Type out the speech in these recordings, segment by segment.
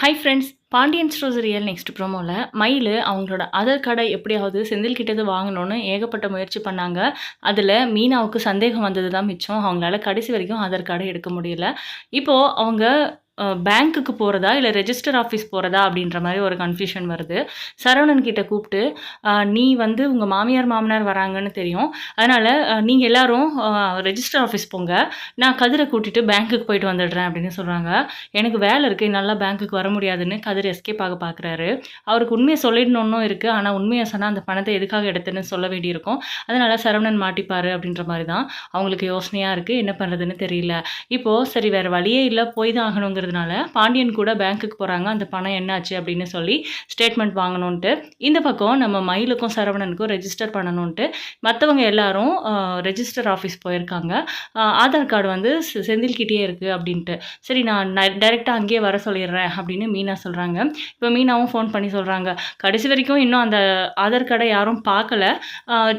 Hi friends Pandian stores real next ப்ரோமோவில் மயில் அவங்களோட other கடை எப்படியாவது செந்தில் கிட்டது வாங்கணும்னு ஏகப்பட்ட முயற்சி பண்ணாங்க. அதில் மீனாவுக்கு சந்தேகம் வந்தது தான் மிச்சம். அவங்களால கடைசி வரைக்கும் ஆதார் கார்டை எடுக்க முடியல. இப்போது அவங்க பேங்க்குக்கு போகிறதா இல்லை ரெஜிஸ்டர் ஆஃபீஸ் போகிறதா அப்படின்ற மாதிரி ஒரு கன்ஃபியூஷன் வருது. சரவணன் கிட்ட கூப்பிட்டு நீ வந்து உங்கள் மாமியார் மாமனார் வராங்கன்னு தெரியும். அதனால் நீங்கள் எல்லாரும் ரெஜிஸ்டர் ஆஃபீஸ் போங்க. நான் கதிரை கூட்டிட்டு பேங்க்குக்கு போயிட்டு வந்துடுறேன் அப்படின்னு சொல்கிறாங்க எனக்கு வேலை இருக்குது என்னால் பேங்க்குக்கு வர முடியாதுன்னு கதிர் எஸ்கேப் ஆக பார்க்குறாரு அவருக்கு உண்மையை சொல்லிடணுன்னும் இருக்குது ஆனால் உண்மையை சொன்னால் அந்த பணத்தை எதுக்காக எடுத்துன்னு சொல்ல வேண்டியிருக்கும். அதனால் சரவணன் மாட்டிப்பார் அப்படின்ற மாதிரி தான் அவங்களுக்கு யோசனையாக இருக்குது என்ன பண்ணுறதுன்னு தெரியல. இப்போது சரி வேறு வழியே இல்லை போய் தான் ஆகணுங்கிறதுனால பாண்டியன் கூட பேங்க்குக்கு போகிறாங்க அந்த பணம் என்னாச்சு அப்படின்னு சொல்லி ஸ்டேட்மெண்ட் வாங்கணுன்ட்டு இந்த பக்கம் நம்ம மயிலுக்கும் சரவணனுக்கும் ரெஜிஸ்டர் பண்ணணுன்ட்டு மற்றவங்க எல்லாரும் ரெஜிஸ்டர் ஆஃபீஸ் போயிருக்காங்க. ஆதார் கார்டு வந்து செந்தில்கிட்டே இருக்குது அப்படின்ட்டு. சரி நான் டைரெக்டாக அங்கேயே வர சொல்லிடுறேன் அப்படின்னு மீனா சொல்கிறாங்க இப்போ மீனாவும் ஃபோன் பண்ணி சொல்கிறாங்க கடைசி வரைக்கும் இன்னும் அந்த ஆதார் கார்டை யாரும் பார்க்கல.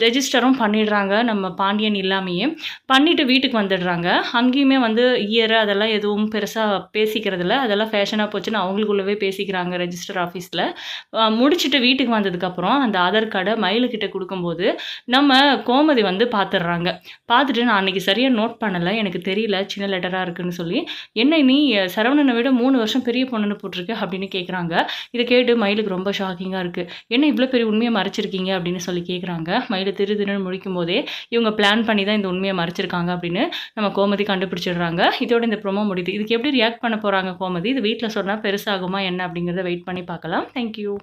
ரெஜிஸ்டரும் பண்ணிடுறாங்க நம்ம பாண்டியன் இல்லாமையே. பண்ணிவிட்டு வீட்டுக்கு வந்துடுறாங்க. அங்கேயுமே வந்து இயர் அதெல்லாம் எதுவும் பெருசாக பேசிக்கிறதில்ல அதெல்லாம் ஃபேஷனாக போச்சுன்னு அவங்களுக்குள்ளவே பேசிக்கிறாங்க ரெஜிஸ்டர் ஆஃபீஸில் முடிச்சுட்டு வீட்டுக்கு வந்ததுக்கப்புறம் அந்த ஆதார் கார்டை மயிலுக்கிட்ட கொடுக்கும்போது நம்ம கோமதி வந்து பார்த்துடுறாங்க பார்த்துட்டு நான் அன்றைக்கி சரியாக நோட் பண்ணலை எனக்கு தெரியல சின்ன லெட்டராக இருக்குன்னு சொல்லி என்ன நீ சரவணனை விட மூணு வருஷம் பெரிய பொண்ணுன்னு போட்டிருக்கு அப்படின்னு கேட்குறாங்க இதை கேட்டு மயிலுக்கு ரொம்ப ஷாக்கிங்காக இருக்குது என்ன இவ்வளோ பெரிய உண்மையை மறைச்சிருக்கீங்க? அப்படின்னு சொல்லி கேட்குறாங்க மயிலை திரு திருன்னு முடிக்கும் போதே இவங்க பிளான் பண்ணி தான் இந்த உண்மையை மறைச்சிருக்காங்க அப்படின்னு நம்ம கோமதி கண்டுபிடிச்சிடுறாங்க. இதோட இந்த ப்ரோமோ முடியுது. இதுக்கு எப்படி ரியாக்ட் பண்ண போகிறாங்க கோமதி இது வீட்டில் சொன்னால் பெருசாகுமா என்ன அப்படிங்கிறத வெயிட் பண்ணி பார்க்கலாம். தேங்க்யூ